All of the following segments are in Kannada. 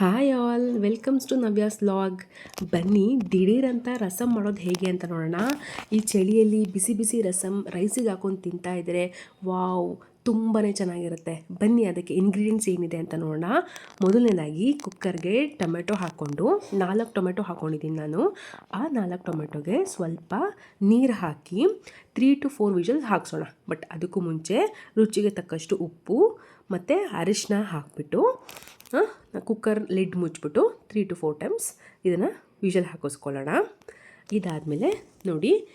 Hi all welcomes to Navya's log ಬನ್ನಿ, ದಿಢೀರಂತ ರಸಮ್ ಮಾಡೋದು ಹೇಗೆ ಅಂತ ನೋಡೋಣ. ಈ ಚಳಿಯಲ್ಲಿ ಬಿಸಿ ಬಿಸಿ ರಸಮ್ ರೈಸಿಗೆ ಹಾಕೊಂಡು ತಿಂತಾ ಇದ್ದರೆ ವಾವ್ ತುಂಬಾ ಚೆನ್ನಾಗಿರುತ್ತೆ. ಬನ್ನಿ, ಅದಕ್ಕೆ ಇಂಗ್ರೀಡಿಯೆಂಟ್ಸ್ ಏನಿದೆ ಅಂತ ನೋಡೋಣ. ಮೊದಲನೇದಾಗಿ ಕುಕ್ಕರ್ಗೆ ಟೊಮೆಟೊ ಹಾಕ್ಕೊಂಡು, ನಾಲ್ಕು ಟೊಮೆಟೊ ಹಾಕ್ಕೊಂಡಿದ್ದೀನಿ ನಾನು. ಆ ನಾಲ್ಕು ಟೊಮೆಟೊಗೆ ಸ್ವಲ್ಪ ನೀರು ಹಾಕಿ ತ್ರೀ ಟು ಫೋರ್ ವಿಷಲ್ಸ್ ಹಾಕ್ಸೋಣ. ಬಟ್ ಅದಕ್ಕೂ ಮುಂಚೆ ರುಚಿಗೆ ತಕ್ಕಷ್ಟು ಉಪ್ಪು ಮತ್ತು ಅರಿಶಿನ ಹಾಕಿಬಿಟ್ಟು ಕುಕ್ಕರ್ ಲಿಡ್ ಮುಚ್ಚಿಬಿಟ್ಟು ತ್ರೀ ಟು ಫೋರ್ ಟೈಮ್ಸ್ ಇದನ್ನು ವಿಷಲ್ ಹಾಕಿಸ್ಕೊಳ್ಳೋಣ. ಇದಾದಮೇಲೆ ನೋಡಿ,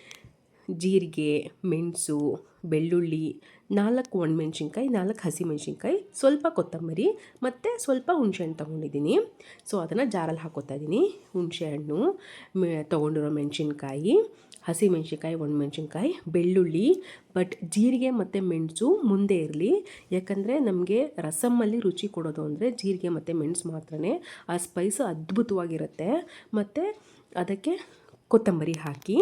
ಜೀರಿಗೆ, ಮೆಣಸು, ಬೆಳ್ಳುಳ್ಳಿ, ನಾಲ್ಕು ಒಣಮೆಣ್ಸಿನ್ಕಾಯಿ, ನಾಲ್ಕು ಹಸಿಮೆಣ್ಸಿನ್ಕಾಯಿ, ಸ್ವಲ್ಪ ಕೊತ್ತಂಬರಿ ಮತ್ತು ಸ್ವಲ್ಪ ಹುಣಸೆಹಣ್ಣು ತೊಗೊಂಡಿದ್ದೀನಿ. ಸೊ ಅದನ್ನು ಜಾರಲ್ಲಿ ಹಾಕೋತಾ ಇದ್ದೀನಿ. ಹುಣಸೆಹಣ್ಣು ಮೆ, ತೊಗೊಂಡಿರೋ ಮೆಣಸಿನ್ಕಾಯಿ ಹಸಿಮೆಣ್ಸಿನ್ಕಾಯಿ ಒಣಮೆಣ್ಸಿನ್ಕಾಯಿ ಬೆಳ್ಳುಳ್ಳಿ ಬಟ್ ಜೀರಿಗೆ ಮತ್ತು ಮೆಣಸು ಮುಂದೆ ಇರಲಿ. ಯಾಕಂದರೆ ನಮಗೆ ರಸಮ್ಮಲ್ಲಿ ರುಚಿ ಕೊಡೋದು ಅಂದರೆ ಜೀರಿಗೆ ಮತ್ತು ಮೆಣಸು ಮಾತ್ರನೇ. ಆ ಸ್ಪೈಸ್ ಅದ್ಭುತವಾಗಿರುತ್ತೆ. ಮತ್ತು ಅದಕ್ಕೆ ಕೊತ್ತಂಬರಿ ಹಾಕಿ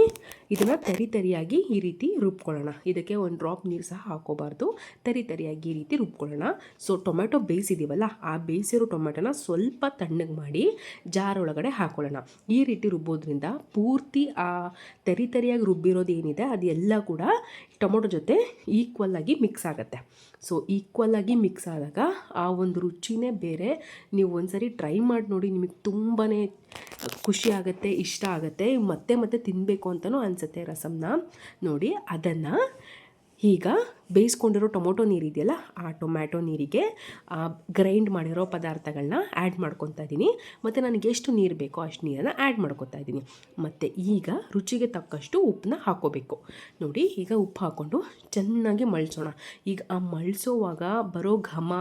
ಇದನ್ನು ತರಿ ತರಿಯಾಗಿ ಈ ರೀತಿ ರುಬ್ಕೊಳ್ಳೋಣ. ಇದಕ್ಕೆ ಒಂದು ಡ್ರಾಪ್ ನೀರು ಸಹ ಹಾಕೋಬಾರ್ದು. ತರಿ ತರಿಯಾಗಿ ಈ ರೀತಿ ರುಬ್ಕೊಳ್ಳೋಣ. ಸೊ ಟೊಮೆಟೊ ಬೇಯಿಸಿದ್ದೀವಲ್ಲ ಆ ಬೇಯಿಸಿರೋ ಟೊಮೆಟೊನ ಸ್ವಲ್ಪ ತಣ್ಣಗೆ ಮಾಡಿ ಜಾರ್ ಒಳಗಡೆ ಹಾಕೊಳ್ಳೋಣ. ಈ ರೀತಿ ರುಬ್ಬೋದ್ರಿಂದ ಪೂರ್ತಿ ಆ ತರಿ ತರಿಯಾಗಿ ರುಬ್ಬಿರೋದು ಏನಿದೆ ಅದೆಲ್ಲ ಕೂಡ ಟೊಮೊಟೊ ಜೊತೆ ಈಕ್ವಲ್ ಆಗಿ ಮಿಕ್ಸ್ ಆಗುತ್ತೆ. ಸೊ ಈಕ್ವಲ್ ಆಗಿ ಮಿಕ್ಸ್ ಆದಾಗ ಆ ಒಂದು ರುಚಿನೇ ಬೇರೆ. ನೀವು ಒಂದ್ಸರಿ ಟ್ರೈ ಮಾಡಿ ನೋಡಿ, ನಿಮಗೆ ತುಂಬಾ ಖುಷಿ ಆಗುತ್ತೆ ಇಷ್ಟ ಆಗುತ್ತೆ ಮತ್ತೆ ಮತ್ತೆ ತಿನ್ನಬೇಕು ಅಂತಲೂ ಅನಿಸುತ್ತೆ ರಸಮ್ನ. ನೋಡಿ ಅದನ್ನು ಈಗ ಬೇಯಿಸ್ಕೊಂಡಿರೋ ಟೊಮೊಟೊ ನೀರಿದೆಯಲ್ಲ ಆ ಟೊಮ್ಯಾಟೊ ನೀರಿಗೆ ಗ್ರೈಂಡ್ ಮಾಡಿರೋ ಪದಾರ್ಥಗಳನ್ನ ಆ್ಯಡ್ ಮಾಡ್ಕೊತಾ ಇದ್ದೀನಿ ಮತ್ತು ನನಗೆ ಎಷ್ಟು ನೀರು ಬೇಕೋ ಅಷ್ಟು ನೀರನ್ನು ಆ್ಯಡ್ ಮಾಡ್ಕೊತಾ ಇದ್ದೀನಿ ಮತ್ತು ಈಗ ರುಚಿಗೆ ತಕ್ಕಷ್ಟು ಉಪ್ಪನ್ನ ಹಾಕೋಬೇಕು. ನೋಡಿ, ಈಗ ಉಪ್ಪು ಹಾಕ್ಕೊಂಡು ಚೆನ್ನಾಗಿ ಮಳ್ಸೋಣ. ಈಗ ಆ ಮಳ್ಸೋವಾಗ ಬರೋ ಘಮ,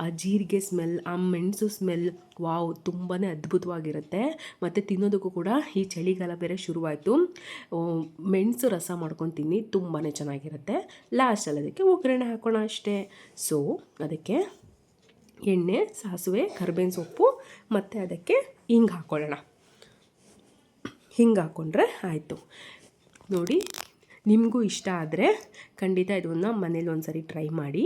ಆ ಜೀರಿಗೆ ಸ್ಮೆಲ್ ಆ ಮೆಣಸು ಸ್ಮೆಲ್ ವಾವ್ ತುಂಬಾ ಅದ್ಭುತವಾಗಿರುತ್ತೆ. ಮತ್ತು ತಿನ್ನೋದಕ್ಕೂ ಕೂಡ ಈ ಚಳಿಗಾಲ ಬೇರೆ ಶುರುವಾಯಿತು. ಮೆಣಸು ರಸ ಮಾಡ್ಕೊಂಡು ತಿನ್ನಿ ತುಂಬಾ ಚೆನ್ನಾಗಿರುತ್ತೆ. ಲಾಸ್ಟಲ್ಲಿ ಅದಕ್ಕೆ ಒಗ್ಗರಣೆ ಹಾಕೋಣ ಅಷ್ಟೇ. ಸೊ ಅದಕ್ಕೆ ಎಣ್ಣೆ, ಸಾಸಿವೆ, ಕರ್ಬೇವಿನ ಸೊಪ್ಪು ಮತ್ತು ಅದಕ್ಕೆ ಹಿಂಗೆ ಹಾಕ್ಕೊಳ್ಳೋಣ ಹಿಂಗೆ ಹಾಕ್ಕೊಂಡ್ರೆ ಆಯಿತು. ನೋಡಿ, ನಿಮಗೂ ಇಷ್ಟ ಆದರೆ ಖಂಡಿತ ಇದನ್ನು ಮನೇಲಿ ಒಂದು ಸರಿ ಟ್ರೈ ಮಾಡಿ.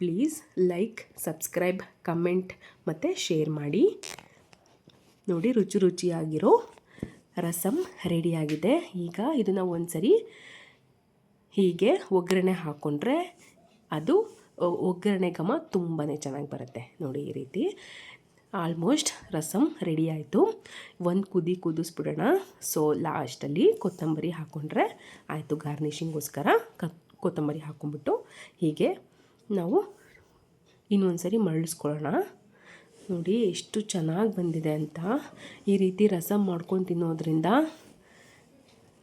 ಪ್ಲೀಸ್ ಲೈಕ್ ಸಬ್ಸ್ಕ್ರೈಬ್ ಕಮೆಂಟ್ ಮತ್ತು ಶೇರ್ ಮಾಡಿ. ನೋಡಿ, ರುಚಿ ರುಚಿಯಾಗಿರೋ ರಸಮ್ ರೆಡಿಯಾಗಿದೆ ಈಗ ಇದನ್ನು ಒಂದು ಸರಿ ಹೀಗೆ ಒಗ್ಗರಣೆ ಹಾಕ್ಕೊಂಡ್ರೆ ಅದು ಒಗ್ಗರಣೆ ಘಮ ತುಂಬಾ ಚೆನ್ನಾಗಿ ಬರುತ್ತೆ. ನೋಡಿ ಈ ರೀತಿ. ಆಲ್ಮೋಸ್ಟ್ ರಸಮ್ ರೆಡಿ ಆಯಿತು. ಒಂದು ಕುದಿ ಕುದಿಸ್ಬಿಡೋಣ. ಸೊ ಲಾಸ್ಟಲ್ಲಿ ಕೊತ್ತಂಬರಿ ಹಾಕ್ಕೊಂಡ್ರೆ ಆಯಿತು ಗಾರ್ನಿಷಿಂಗೋಸ್ಕರ ಕೊತ್ತಂಬರಿ ಹಾಕ್ಕೊಂಬಿಟ್ಟು ಹೀಗೆ ನಾವು ಇನ್ನೊಂದು ಸರಿ ಮರಳಿಸ್ಕೊಳ್ಳೋಣ. ನೋಡಿ ಎಷ್ಟು ಚೆನ್ನಾಗಿ ಬಂದಿದೆ ಅಂತ. ಈ ರೀತಿ ರಸಮ್ ಮಾಡ್ಕೊಂಡು ತಿನ್ನೋದ್ರಿಂದ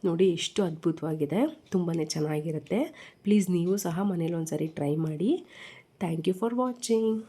ನೋಡಿ ಎಷ್ಟು ಅದ್ಭುತವಾಗಿದೆ. ತುಂಬಾ ಚೆನ್ನಾಗಿರುತ್ತೆ. ಪ್ಲೀಸ್ ನೀವು ಸಹ ಮನೇಲಿ ಒಂದು ಟ್ರೈ ಮಾಡಿ. Thank you for watching.